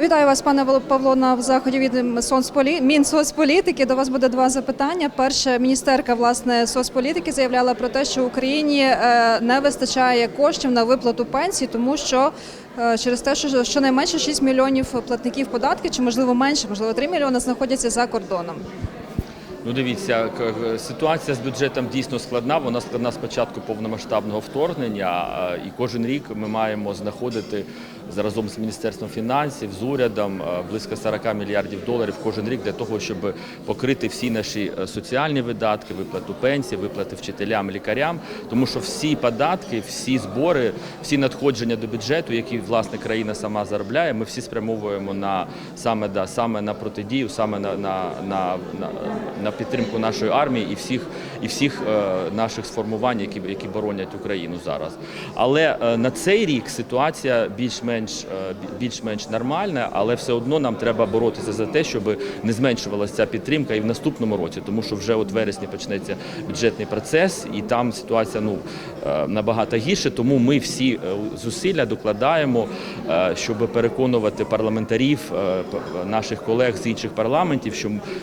Вітаю вас, пане Павло, на заході від Соцполі... Мінсоцполітики. До вас буде два запитання. Перше, міністерка власне соцполітики заявляла про те, що Україні е, не вистачає коштів на виплату пенсій, тому що е, через те, що щонайменше 6 мільйонів платників податків, чи можливо менше, можливо 3 мільйони знаходяться за кордоном. Ну, дивіться, ситуація з бюджетом дійсно складна. Вона складна з початку повномасштабного вторгнення. І кожен рік ми маємо знаходити разом з міністерством фінансів, з урядом близько 40 мільярдів доларів кожен рік для того, щоб покрити всі наші е, соціальні видатки, виплату пенсій, виплати вчителям, лікарям. Тому що всі податки, всі збори, всі надходження до бюджету, які власне країна сама заробляє, ми всі спрямовуємо на саме да саме на протидію, саме на, на, на, на, на підтримку нашої армії і всіх і всіх е, наших сформувань, які які боронять Україну зараз. Але е, на цей рік ситуація більш-менш е, більш-менш нормальна, але все одно нам треба боротися за те, щоб не зменшувалася ця підтримка і в наступному році, тому що вже от вересні почнеться бюджетний процес, і там ситуація ну набагато гірше. Тому ми всі зусилля докладаємо, щоб переконувати парламентарів, наших колег з інших парламентів,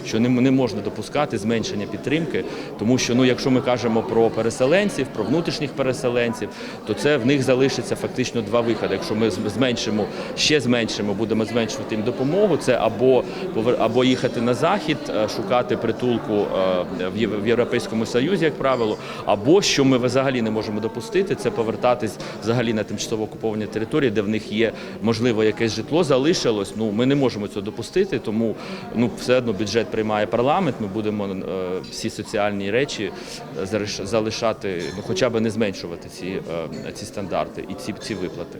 що, не можна допускати зменшення підтримки, тому що ну, якщо ми кажемо про переселенців, про внутрішніх переселенців, то це в них залишиться фактично два виходи. Якщо ми зменшимо, ще зменшимо, будемо зменшувати їм допомогу, це або або їхати на захід, е, шукати притулку е, в Європейському Союзі, як правило, або що ми взагалі не можемо допустити, це повертатись взагалі на тимчасово окуповані території, де в них є можливо якесь житло залишилось. Ну ми не можемо цього допустити, тому ну все одно бюджет приймає парламент. Ми будемо е, всі соціальні речі е, залишати, ну хоча б не зменшувати ці, е, ці стандарти і ці, ці виплати.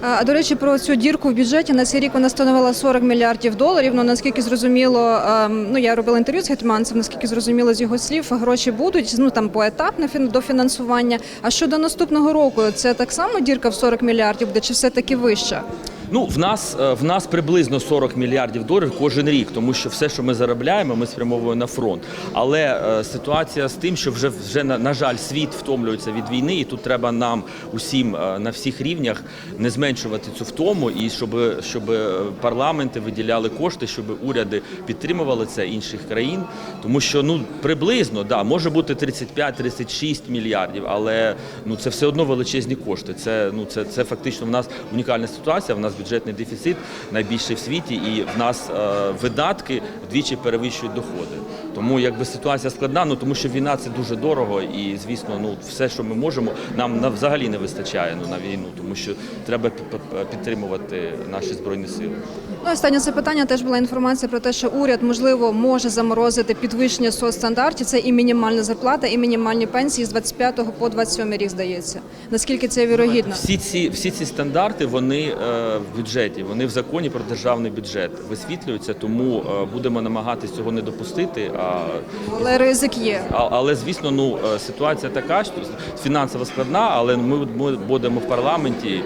А до речі, про цю дірку в бюджеті на цей рік вона становила 40 мільярдів доларів. Ну наскільки зрозуміло, ем, ну я робила інтерв'ю з Гетманцем, наскільки зрозуміло з його слів, гроші будуть ну там поетапне фін- дофінансування. А щодо наступного року, це так само дірка в 40 мільярдів буде, чи все таки вища? Ну, в нас е, в нас приблизно 40 мільярдів доларів кожен рік, тому що все, що ми заробляємо, ми спрямовуємо на фронт. Але е, ситуація з тим, що вже вже на, на жаль, світ втомлюється від війни, і тут треба нам усім е, на всіх рівнях не зменшувати цю втому, і щоб, щоб е, парламенти виділяли кошти, щоб уряди підтримували це інших країн. Тому що ну приблизно да може бути 35-36 мільярдів, але ну це все одно величезні кошти. Це ну це, це фактично в нас унікальна ситуація. В нас бюджетний дефіцит найбільший в світі, і в нас е, видатки вдвічі перевищують доходи. Тому якби ситуація складна, ну тому що війна це дуже дорого, і звісно, ну все, що ми можемо, нам на взагалі не вистачає ну на війну, тому що треба пі- пі- підтримувати наші збройні сили. Ну, останнє запитання теж була інформація про те, що уряд можливо може заморозити підвищення соцстандартів. Це і мінімальна зарплата, і мінімальні пенсії з 25 по 27 рік здається. Наскільки це вірогідно? Всі ці всі ці стандарти вони е, в бюджеті, вони в законі про державний бюджет висвітлюються, тому е, будемо намагатись цього не допустити. А, Але ризик є. а- але звісно, ну е, ситуація така, що фінансово складна, але ми, ми будемо в парламенті е,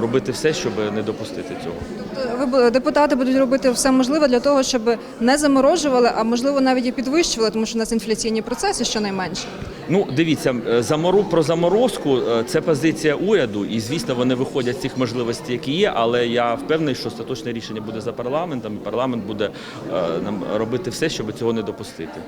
робити все, щоб не допустити цього. Бу- депутати будуть робити все можливе для того, щоб не заморожували, а можливо навіть і підвищували, тому що у нас інфляційні процеси щонайменше. Ну, дивіться, е, замору про заморозку е, це позиція уряду, і звісно, вони виходять з цих можливостей, які є. Але я впевнений, що остаточне рішення буде за парламентом, і парламент буде е, нам робити все, щоб цього не допустити.